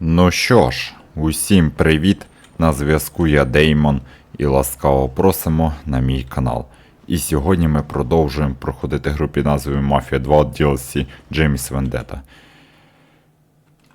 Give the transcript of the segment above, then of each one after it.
Ну що ж, усім привіт! На зв'язку я Деймон і ласкаво просимо на мій канал. І сьогодні ми продовжуємо проходити гру під назвою Mafia 2 DLC Джеймс Вендета.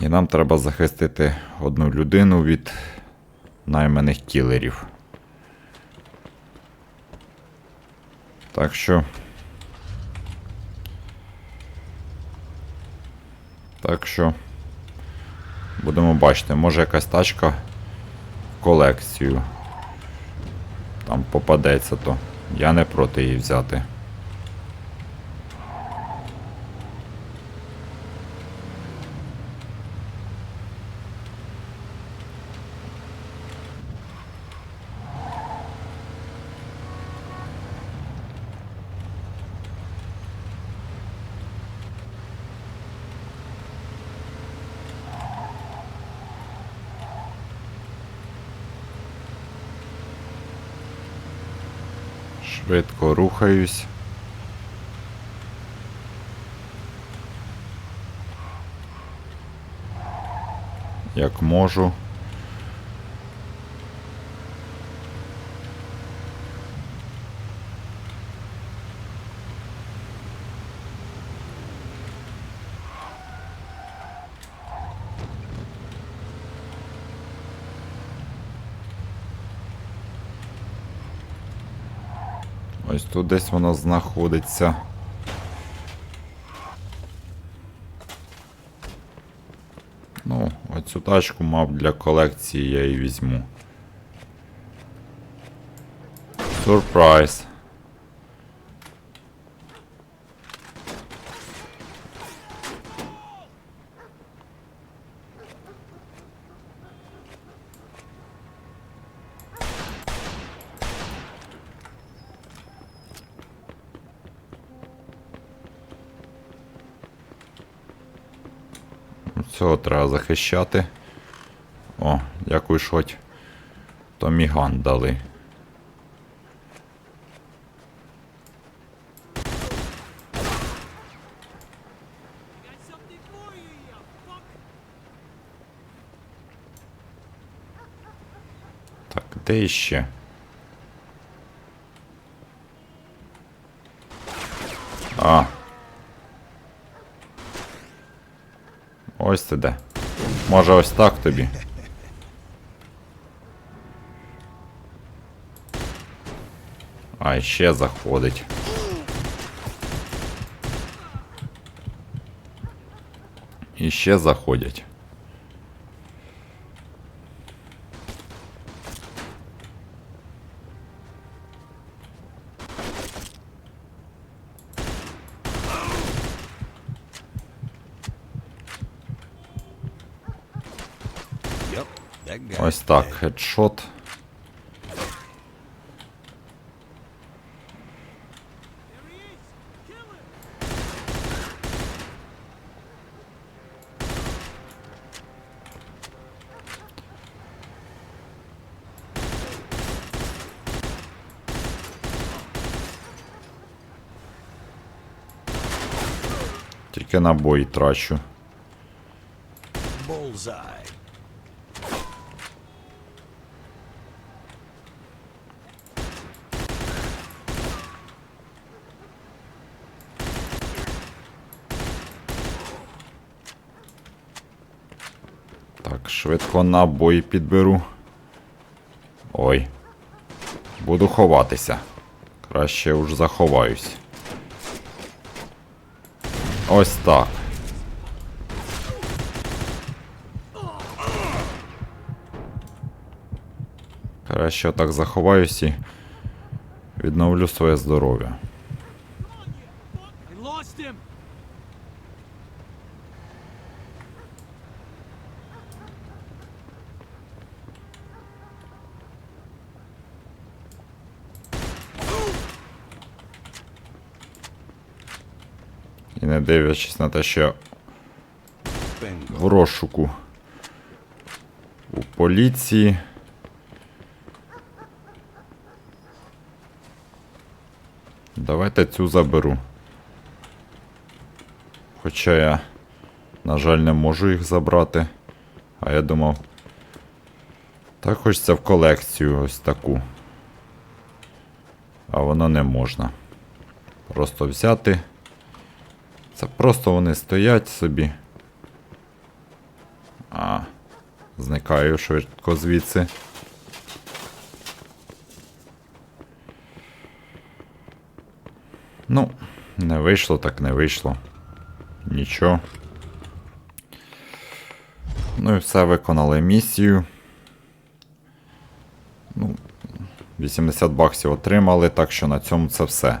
І нам треба захистити одну людину від найманих кілерів. Так що. Так що. Будемо бачити, може якась тачка в колекцію. Там попадеться, то я не проти її взяти. Швидко рухаюсь. Як можу. Ось тут десь воно знаходиться. Ну, оцю тачку мав для колекції я і візьму. Сюрприз. Цього треба захищати. О, дякую, хоч Томіган дали. Так, де іще? А. Ось це де. Може ось так тобі. А, ще заходить. І ще заходять. Ось так, хедшот. Тільки набої трачу. Bullseye. Швидко набої підберу. Ой. Буду ховатися. Краще уж заховаюсь. Ось так. Краще так заховаюсь і відновлю своє здоров'я. І не дивлячись на те, що в розшуку у поліції. Давайте цю заберу. Хоча я, на жаль, не можу їх забрати А я думав. Так хочеться в колекцію ось таку. А воно не можна. Просто взяти. Це просто вони стоять собі. А, зникаю швидко звідси. Ну, не вийшло, так не вийшло. Нічого. Ну і все, виконали місію. Ну, 80 баксів отримали, так що на цьому це все.